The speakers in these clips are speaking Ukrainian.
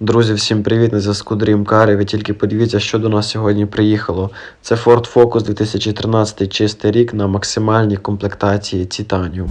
Друзі, всім привіт на зв'язку Dream Ви тільки подивіться, що до нас сьогодні приїхало. Це Ford Focus 2013 чистий рік на максимальній комплектації Titanium.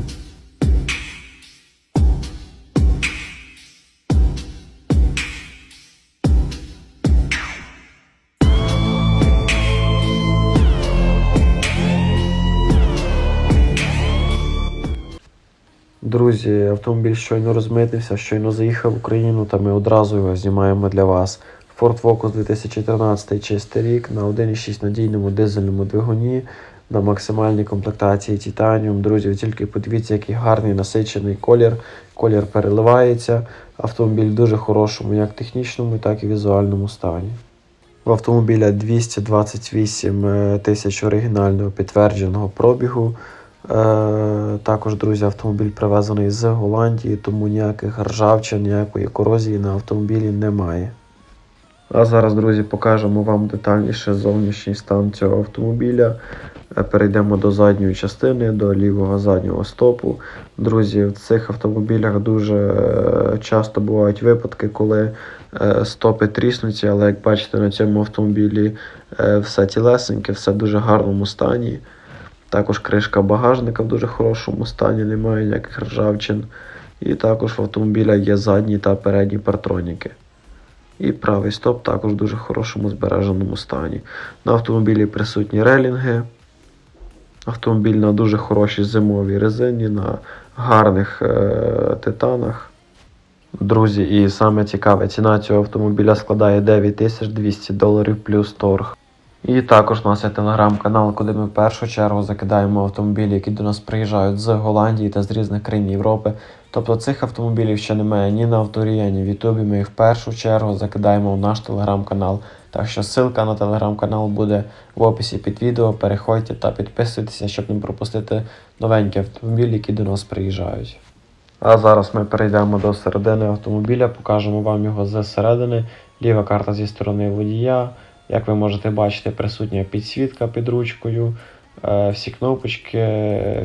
Друзі, автомобіль щойно розмитився, щойно заїхав в Україну, та ми одразу його знімаємо для вас. Ford Focus 2014 чистий рік на 1,6 надійному дизельному двигуні на максимальній комплектації Titanium. Друзі, тільки подивіться, який гарний насичений колір. Колір переливається. Автомобіль в дуже хорошому, як технічному, так і візуальному стані. В автомобіля 228 е, тисяч оригінального підтвердженого пробігу. Е, також, друзі, автомобіль привезений з Голландії, тому ніяких ржавчин, ніякої корозії на автомобілі немає. А зараз, друзі, покажемо вам детальніше зовнішній стан цього автомобіля. Е, Перейдемо до задньої частини, до лівого заднього стопу. Друзі, в цих автомобілях дуже е, часто бувають випадки, коли стопи тріснуться, але як бачите, на цьому автомобілі все тілесеньке, все в дуже гарному стані. Також кришка багажника в дуже хорошому стані, немає ніяких ржавчин. І також в автомобіля є задні та передні партроніки. І правий стоп також в дуже хорошому збереженому стані. На автомобілі присутні релінги. Автомобіль на дуже хорошій зимовій резині, на гарних е- титанах. Друзі, і саме цікаве, ціна цього автомобіля складає 9200 доларів плюс торг. І також у нас є телеграм-канал, куди ми в першу чергу закидаємо автомобілі, які до нас приїжджають з Голландії та з різних країн Європи. Тобто цих автомобілів ще немає ні на авторія, ні в Ютубі. Ми їх в першу чергу закидаємо в наш телеграм-канал. Так що ссылка на телеграм-канал буде в описі під відео. Переходьте та підписуйтеся, щоб не пропустити новенькі автомобілі, які до нас приїжджають. А зараз ми перейдемо до середини автомобіля, покажемо вам його зсередини. Ліва карта зі сторони водія. Як ви можете бачити, присутня підсвітка під ручкою. Е, Всі кнопочки,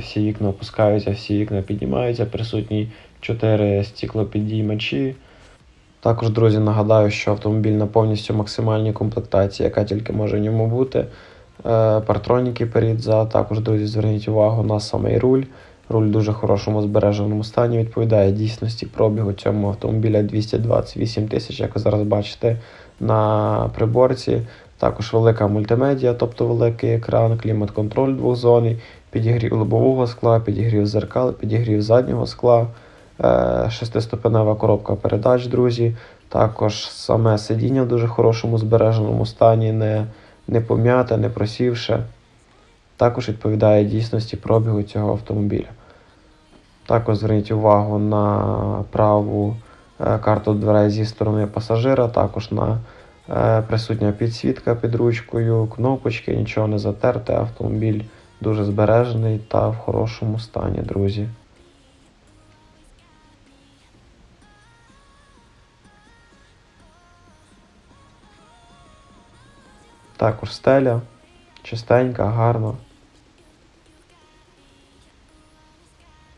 всі вікна опускаються, всі вікна піднімаються, присутні 4 стіклопідіймачі. Також, друзі, нагадаю, що автомобіль на повністю максимальній комплектації, яка тільки може в ньому бути. Е, Партроніки перед за. Також, друзі, зверніть увагу на самий руль. Руль в дуже хорошому збереженому стані відповідає дійсності пробігу цьому автомобіля 228 тисяч, як ви зараз бачите на приборці. Також велика мультимедіа, тобто великий екран, клімат-контроль двохзонний, підігрів лобового скла, підігрів зеркал, підігрів заднього скла, е, шестиступенева коробка передач, друзі. Також саме сидіння в дуже хорошому збереженому стані, не, не пом'яте, не просівше. Також відповідає дійсності пробігу цього автомобіля. Також зверніть увагу на праву карту дверей зі сторони пасажира, також на е, присутня підсвітка під ручкою, кнопочки, нічого не затерте, автомобіль дуже збережений та в хорошому стані, друзі. Також стеля чистенька, гарна.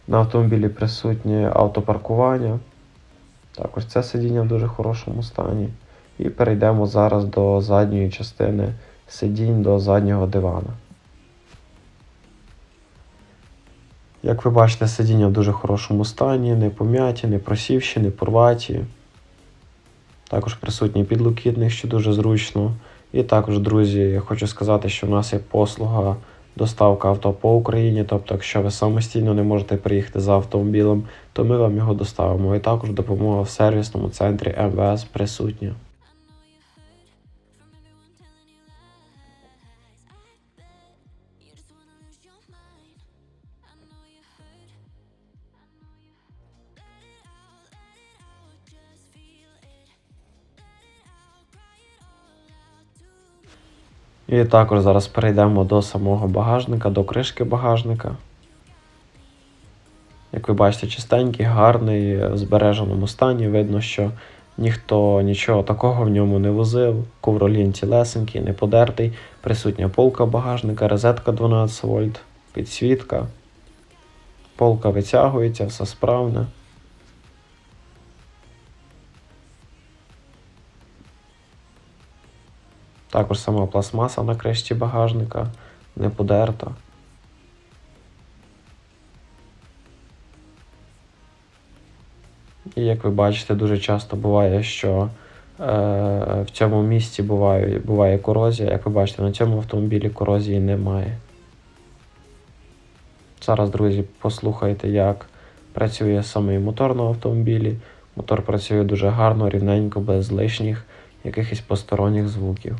На автомобілі присутнє автопаркування. Також це сидіння в дуже хорошому стані. І перейдемо зараз до задньої частини сидінь до заднього дивана. Як ви бачите, сидіння в дуже хорошому стані, не пом'яті, не просівші, не порваті. Також присутній підлокітник, що дуже зручно. І також, друзі, я хочу сказати, що в нас є послуга доставка авто по Україні. Тобто, якщо ви самостійно не можете приїхати за автомобілем, то ми вам його доставимо. І також допомога в сервісному центрі МВС присутня. І також зараз перейдемо до самого багажника, до кришки багажника. Як ви бачите, чистенький, гарний, в збереженому стані. Видно, що ніхто нічого такого в ньому не возив. Ковролін цілесенький, не подертий. Присутня полка багажника, розетка 12 вольт, підсвітка. Полка витягується, все справне. Також сама пластмаса на кришті багажника не подерта. І як ви бачите, дуже часто буває, що е, в цьому місці буває, буває корозія. Як ви бачите, на цьому автомобілі корозії немає. Зараз, друзі, послухайте, як працює самий мотор на автомобілі. Мотор працює дуже гарно, рівненько, без лишніх якихось посторонніх звуків.